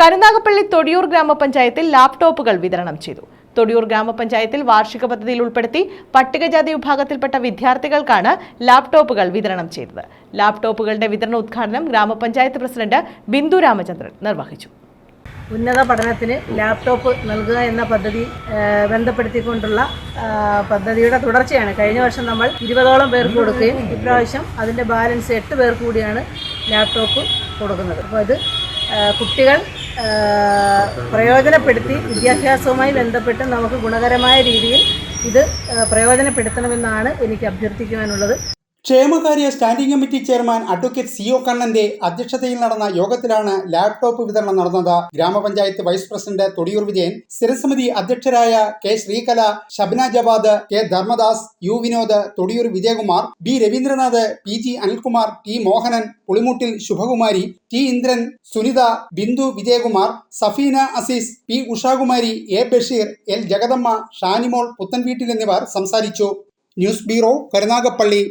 കരുനാഗപ്പള്ളി തൊടിയൂർ ഗ്രാമപഞ്ചായത്തിൽ ലാപ്ടോപ്പുകൾ വിതരണം ചെയ്തു. തൊടിയൂർ ഗ്രാമപഞ്ചായത്തിൽ വാർഷിക പദ്ധതിയിൽ ഉൾപ്പെടുത്തി പട്ടികജാതി വിഭാഗത്തിൽപ്പെട്ട വിദ്യാർത്ഥികൾക്കാണ് ലാപ്ടോപ്പുകൾ വിതരണം ചെയ്തത്. ലാപ്ടോപ്പുകളുടെ വിതരണ ഉദ്ഘാടനം ഗ്രാമപഞ്ചായത്ത് പ്രസിഡന്റ് ബിന്ദു രാമചന്ദ്രൻ നിർവഹിച്ചു. ഉന്നത പഠനത്തിന് ലാപ്ടോപ്പ് നൽകുക എന്ന പദ്ധതി ബന്ധപ്പെടുത്തിക്കൊണ്ടുള്ള പദ്ധതിയുടെ തുടർച്ചയാണ്. കഴിഞ്ഞ വർഷം നമ്മൾ ഇരുപതോളം പേർക്ക് കൊടുക്കുകയും ഇപ്രാവശ്യം അതിന്റെ ബാലൻസ് എട്ട് പേർക്ക് കൂടിയാണ് ലാപ്ടോപ്പ് കൊടുക്കുന്നത്. അപ്പോൾ ഇത് കുട്ടികൾ പ്രയോജനപ്പെടുത്തി വിദ്യാഭ്യാസവുമായി ബന്ധപ്പെട്ട് നമുക്ക് ഗുണകരമായ രീതിയിൽ ഇത് പ്രയോജനപ്പെടുത്തണമെന്നാണ് എനിക്ക് അഭ്യർത്ഥിക്കുവാനുള്ളത്. ക്ഷേമകാര്യ standing committee chairman advocate C O കണ്ണന്റെ അധ്യക്ഷതയിൽ നടന്ന യോഗത്തിലാണ് ലാപ്ടോപ്പ് വിതരണം നടന്നത്. ഗ്രാമപഞ്ചായത്ത് വൈസ് പ്രസിഡന്റ് തൊടിയൂർ വിജയൻ സ്ഥിരസമിതി അധ്യക്ഷരായ K Sreekala Shabna Javad K Dharmadas U Vinod Thodiyoor Vijayakumar B Raveendranath P G Anilkumar T Mohanan Pulimoottil Subhakumari T Indran Sunitha Bindu Vijayakumar Safeena Azeez P Ushakumari A Basheer L Jagadamma Shanimol Puthenveettil എന്നിവർ സംസാരിച്ചു. News bureau Karunagappally.